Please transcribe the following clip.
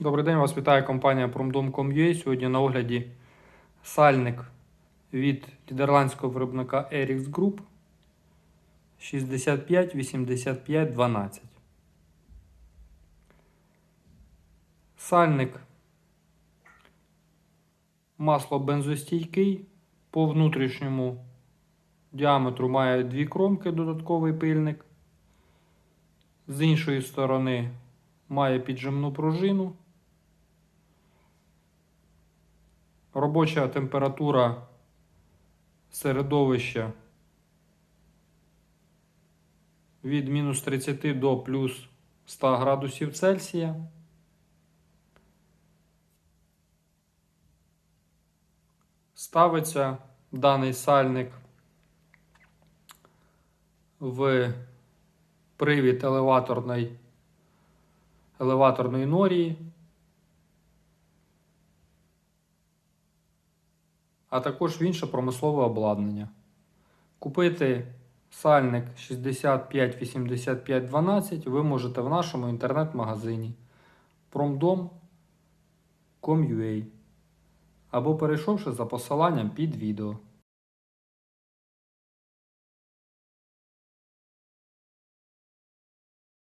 Добрий день, вас вітає компанія Promdom.com.ua. Сьогодні на огляді сальник від нідерландського виробника Erix Group 65 85 12. Сальник масло бензостійкий. По внутрішньому діаметру має дві кромки, додатковий пильник. З іншої сторони має піджимну пружину. Робоча температура середовища від мінус 30 до плюс 100 градусів Цельсія. Ставиться даний сальник в привід елеваторної, елеваторної норії. А також в інше промислове обладнання. Купити сальник 658512 ви можете в нашому інтернет-магазині promdom.com.ua або перейшовши за посиланням під відео.